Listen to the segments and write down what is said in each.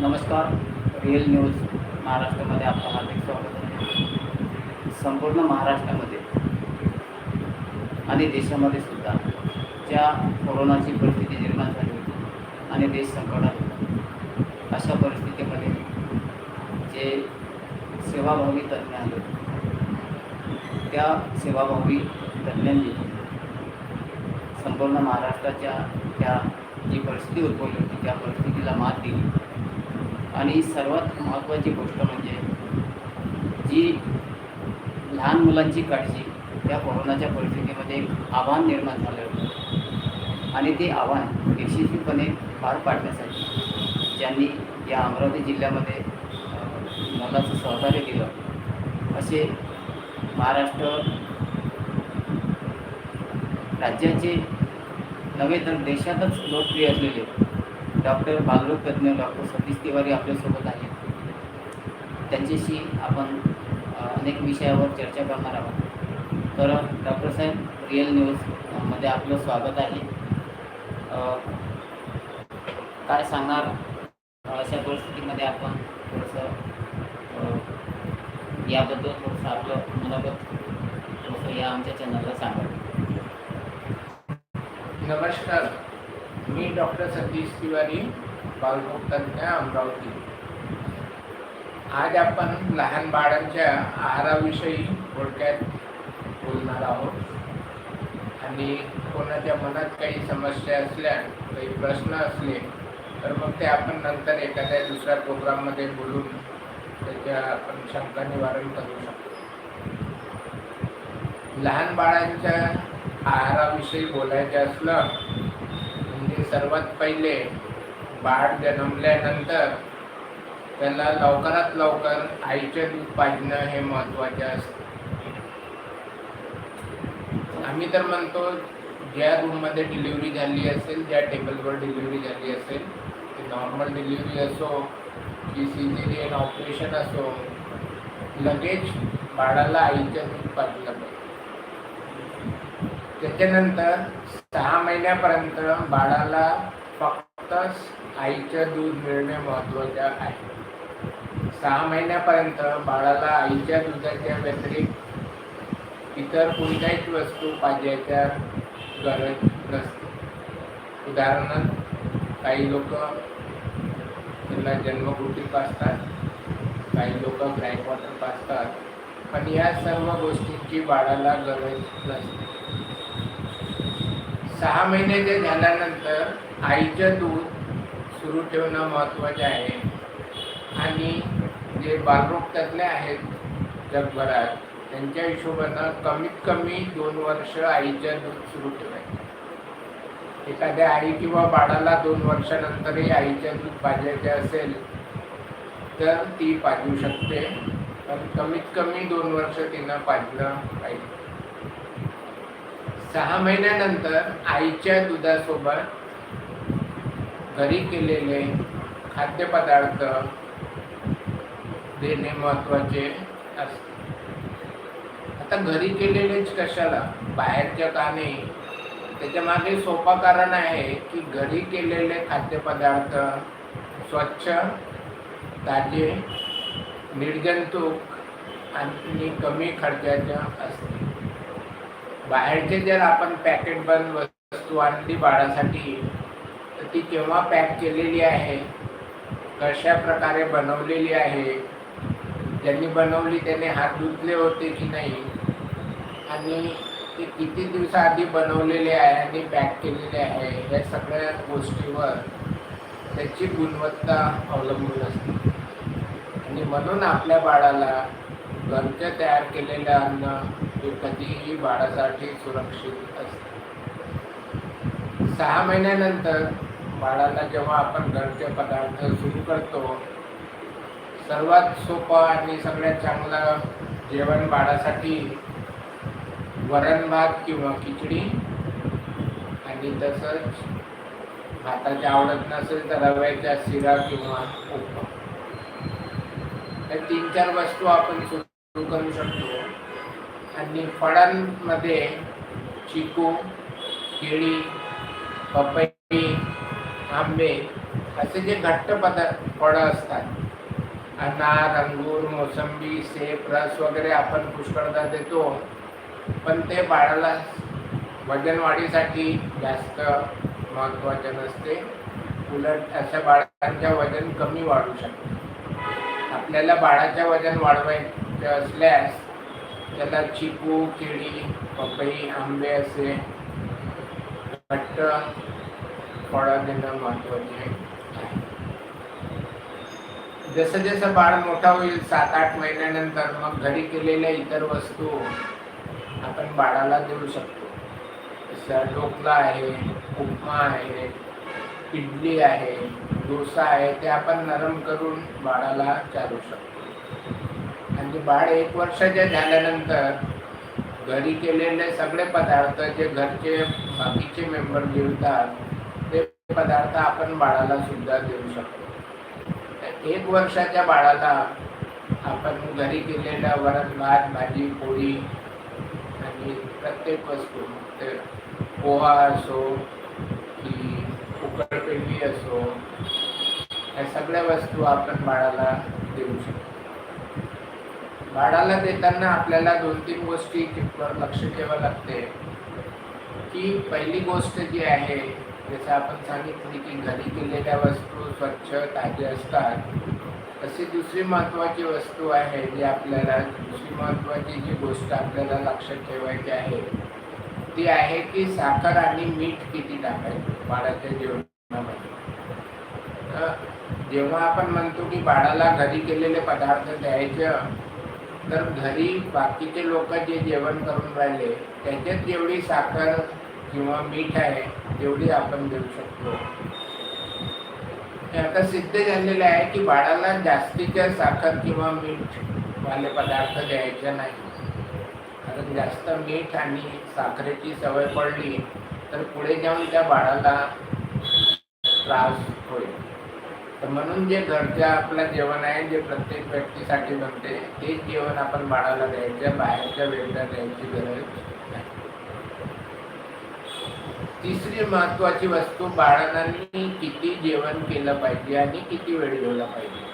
नमस्कार real news महाराष्ट्रामध्ये आपलं हार्दिक स्वागत आहे. संपूर्ण महाराष्ट्रामध्ये आणि देशामध्ये सुद्धा ज्या कोरोनाची परिस्थिती निर्माण झाली होती आणि देश संकटात होता अशा परिस्थितीमध्ये जे सेवाभावी तज्ज्ञ आले त्या सेवाभावी तज्ज्ञांनी संपूर्ण महाराष्ट्राच्या त्या जी परिस्थिती उद्भवली होती त्या परिस्थितीला मात दिली. आणि सर्वात महत्त्वाची गोष्ट म्हणजे जी लहान मुलांची काळजी त्या कोरोनाच्या परिस्थितीमध्ये एक आव्हान निर्माण झालं होतं. आणि ते आव्हान यशस्वीपणे पार पाडण्यासाठी ज्यांनी या अमरावती जिल्ह्यामध्ये मोलाचं सहकार्य दिलं असे महाराष्ट्र राज्याचे नव्हे तर देशातच लोकप्रिय असलेले डॉक्टर बालरोग तज्ञ डॉक्टर सतीश तिवारी आपल्यासोबत आहेत. त्यांच्याशी आपण अनेक विषयावर चर्चा करणार आहोत. तर डॉक्टर साहेब रिअल न्यूजमध्ये आपलं स्वागत आहे. काय सांगणार? अशा परिस्थितीमध्ये आपण थोडंसं याबद्दल थोडंसं आपलं मुलाखत थोडंसं या आमच्या चॅनलला सांगा. नमस्कार. मी डॉक्टर सतीश तिवारी बालभोग तालुक्या अमरावती. आज आपण लहान बाळांच्या आहाराविषयी थोडक्यात बोलणार आहोत. आणि कोणाच्या मनात काही समस्या असल्या काही प्रश्न असले तर मग ते आपण नंतर एखाद्या दुसऱ्या प्रोग्राममध्ये बोलून त्याच्या आपण शंका निवारण करू शकतो. लहान बाळांच्या आहाराविषयी बोलायचं असलं सर्वात पहिले बाळ जन्मल्यानंतर त्याला लवकरात लवकर आईचे दूध पाजणं हे महत्त्वाचे असते. आम्ही तर म्हणतो ज्या रूममध्ये डिलिव्हरी झाली असेल ज्या टेबलवर डिलिव्हरी झाली असेल ती नॉर्मल डिलिव्हरी असो की सिजेरियन ऑपरेशन असो लगेच बाळाला आईच्या दूध पाजलं पाहिजे. त्याच्यानंतर सहा महिन्यापर्यंत बाळाला फक्त आईचं दूध मिळणे महत्त्वाचे आहे. सहा महिन्यापर्यंत बाळाला आईच्या दुधाच्या व्यतिरिक्त इतर कोणत्याही वस्तू पाहिजेच्या गरज नसते. उदाहरणार्थ काही लोक त्यांना जन्मकृती पाजतात काही लोक ग्रँड वॉटर पाजतात पण या सर्व गोष्टींची बाळाला गरज नसते. सहा महिन्याचे झाल्यानंतर आईचं दूध सुरू ठेवणं महत्त्वाचे आहे. आणि जे बालरोग तज्ज्ञ आहेत जगभरात त्यांच्या हिशोबानं कमीत कमी दोन वर्ष आईचं दूध सुरू ठेवायचं. एखाद्या आई किंवा बाळाला दोन वर्षानंतरही आईचं दूध पाजायचे असेल तर ती पाजू शकते. पण कमीत कमी दोन वर्ष तिनं पाजलं पाहिजे. सहा महिन्यानंतर आईच्या दुधासोबत घरी केलेले खाद्यपदार्थ देणे महत्त्वाचे असते. आता घरी केलेलेच कशाला? बाहेरच्या का नाही? त्याच्यामागे सोपा कारण आहे की घरी केलेले खाद्यपदार्थ स्वच्छ ताजे निर्जंतुक आणि कमी खर्चाचे असते. बाहेरचे जर आपण पॅकेट बंद वस्तू आणली बाळासाठी तर ती केव्हा पॅक केलेली आहे? कशा प्रकारे बनवलेली आहे? ज्यांनी बनवली त्याने हात धुतले होते की नाही? आणि ते किती दिवसाआधी बनवलेले आहे आणि पॅक केलेले आहे? या सगळ्या गोष्टीवर त्याची गुणवत्ता अवलंबून असते. आणि म्हणून आपल्या बाळाला घरचं तयार केलेलं अन्न हे कधीही बाळासाठी सुरक्षित असते. सहा महिन्यानंतर बाळाला जेव्हा आपण घरचे पदार्थ सुरू करतो सर्वात सोपं आणि सगळ्यात चांगलं जेवण बाळासाठी वरण भात किंवा खिचडी आणि तसंच भाताची आवडत नसेल तर रव्याच्या शिरा किंवा उपमा. तीन चार वस्तू आपण सुरू करू शकतो. आणि फळांमध्ये चिकू केळी पपई आंबे असे जे घट्ट पदार्थ फळं असतात. अनार अंगूर मोसंबी सेप रस वगैरे आपण पुष्कळदा देतो. पण ते बाळाला वजन वाढीसाठी जास्त महत्त्वाचे नसते. उलट अशा बाळांच्या वजन कमी वाढू शकते. आपल्याला बाळाच्या वजन वाढवायचे असल्यास त्याला चिकू केळी पपई आंबे असे घट्ट फळं देणं महत्त्वाचे आहे जसं जसं बाळ मोठा होईल सात आठ महिन्यानंतर मग घरी केलेल्या इतर वस्तू आपण बाळाला देऊ शकतो. जसं ढोकला आहे उपमा आहे इडली आहे डोसा आहे ते आपण नरम करून बाळाला चालू शकतो. म्हणजे बाळ एक वर्षाच्या झाल्यानंतर घरी केलेले सगळे पदार्थ जे घरचे बाकीचे मेंबर जेवतात ते पदार्थ आपण बाळाला सुद्धा देऊ शकतो. एक वर्षाच्या बाळाला आपण घरी केलेल्या वरण भात भाजी पोळी आणि प्रत्येक वस्तू ते पोहा असो की उकडपेंडी असो या सगळ्या वस्तू आपण बाळाला देऊ शकतो. बाळाला देताना आपल्याला दोन तीन गोष्टी लक्ष ठेवावं लागते. की पहिली गोष्ट जी आहे जसं आपण सांगितली की घरी केलेल्या वस्तू स्वच्छ ताज्या असतात. अशी दुसरी महत्त्वाची वस्तू आहे जी आपल्याला दुसरी महत्त्वाची जी गोष्ट आपल्याला लक्षात ठेवायची आहे ती आहे की साखर आणि मीठ किती टाकायचं? बाळाच्या जेवणामध्ये. तर जेव्हा आपण म्हणतो की बाळाला घरी केलेले पदार्थ द्यायचं तर घरी बाकीचे लोक जे जेवण करून राहिले त्याच्यात जेवढी साखर किंवा मीठ आहे तेवढी आपण देऊ शकतो. हे आता सिद्ध झालेलं आहे की बाळाला जास्तीच्या साखर किंवा मीठ वाले पदार्थ द्यायचे नाही. कारण जास्त मीठ आणि साखरेची सवय पडली तर पुढे जाऊन त्या बाळाला त्रास होईल. तर म्हणून जे घरचं आपलं जेवण आहे जे प्रत्येक व्यक्तीसाठी बनते तेच जेवण आपण बाळाला द्यायचं बाहेरच्या वेळेला द्यायची गरज नाही. तिसरी महत्वाची वस्तू बाळांनी किती जेवण केलं पाहिजे आणि किती वेळ जेवला पाहिजे.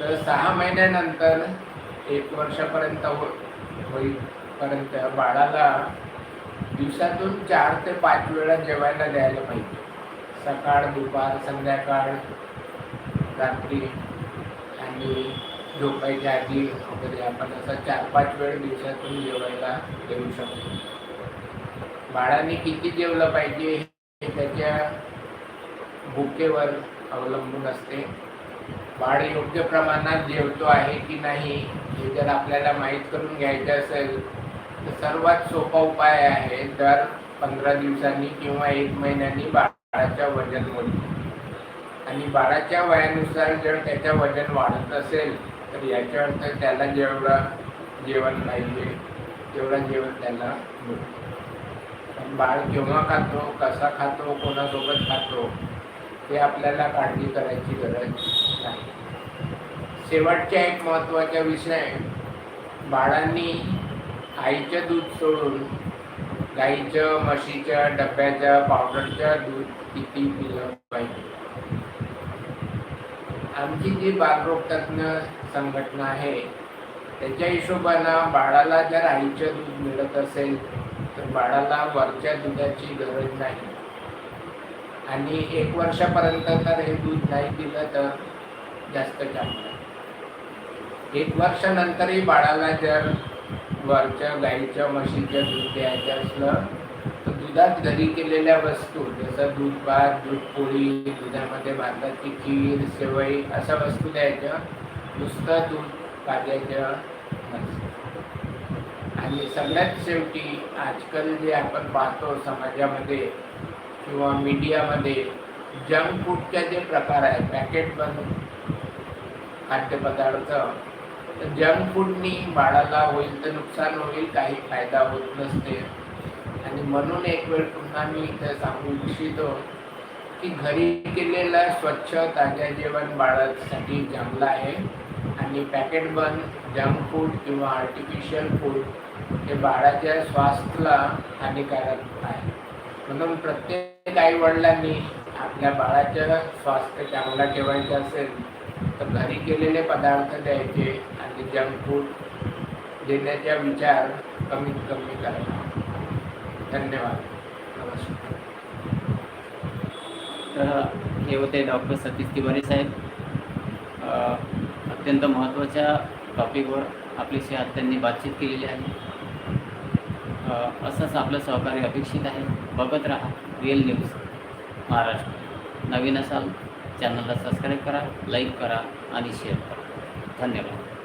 तर सहा महिन्यानंतर एक वर्षापर्यंत हो, होईपर्यंत बाळाला दिवसातून चार ते पाच वेळा जेवायला द्यायला पाहिजे. सकाळ दुपार संध्याकाळ रात्री आणि झोपायच्या आधी वगैरे आपण असं चार पाच वेळ दिवसातून जेवायला देऊ शकतो. बाळाने किती जेवलं पाहिजे हे त्याच्या भुकेवर अवलंबून असते. बाळ योग्य प्रमाणात जेवतो आहे की नाही हे जर आपल्याला माहीत करून घ्यायचं असेल तर सर्वात सोपा उपाय आहे दर पंधरा दिवसांनी किंवा एक महिन्यानी बाळाच्या वजन आणि बाळाच्या वयानुसार जर त्याचं वजन वाढत असेल तर याच्या अर्थ त्याला जेवढा जेवण पाहिजे तेवढा जेवण त्याला मिळतो. बाळ केव्हा खातो कसा खातो कोणासोबत खातो हे आपल्याला काळजी करायची गरज नाही. शेवटचा एक महत्त्वाचा विषय बाळांनी आईचं दूध सोडून गाईच्या म्हशीच्या डब्याच्या पावडरच्या दूध किती पिलं पाहिजे? आमची जी बालरोग तज्ज्ञ संघटना आहे त्याच्या हिशोबानं बाळाला जर आईचं दूध मिळत असेल तर बाळाला वरच्या दुधाची गरज नाही. आणि एक वर्षापर्यंत तर हे दूध नाही दिलं तर जास्त चांगलं. एक वर्षानंतरही बाळाला जर वरच्या गाईच्या म्हशीच्या दूध द्यायचं असलं तर दुधात घरी केलेल्या वस्तू जसं दूध भात दूध पोळी दुधामध्ये भाताची खीर शेवई अशा वस्तू द्यायच्या. नुसतं दूध पाजायचं आणि सगळ्यात शेवटी आजकाल जे आपण पाहतो समाजामध्ये किंवा मीडियामध्ये जंक फूडचे जे प्रकार आहेत पॅकेट बनून खाद्यपदार्थ जंक फूडनी बाळाला होईल तर नुकसान होईल काही फायदा होत नसते. आणि म्हणून एक वेळ पुन्हा मी इथं सांगू इच्छितो की घरी केलेलं स्वच्छ ताज्या जेवण बाळासाठी चांगलं आहे. आणि पॅकेट बन जंक फूड किंवा आर्टिफिशियल फूड हे बाळाच्या स्वास्थ्याला हानिकारक आहे. म्हणून प्रत्येक आई वडिलांनी आपल्या बाळाचं स्वास्थ्य चांगलं ठेवायचं असेल तर घरी केलेले पदार्थ द्यायचे आणि जंक फूड देण्याचा विचार कमीत कमी करावा धन्यवाद. नमस्कार. तर हे होते डॉक्टर सतीश तिवारी साहेब. अत्यंत महत्त्वाच्या टॉपिकवर आपल्याशी आज त्यांनी बातचीत केलेली आहे. असंच आपलं सहकार्य अपेक्षित आहे. बघत राहा. Real news Maharashtra. नवीन असाल चॅनलला सबस्क्राईब करा लाईक करा आणि शेअर करा. धन्यवाद.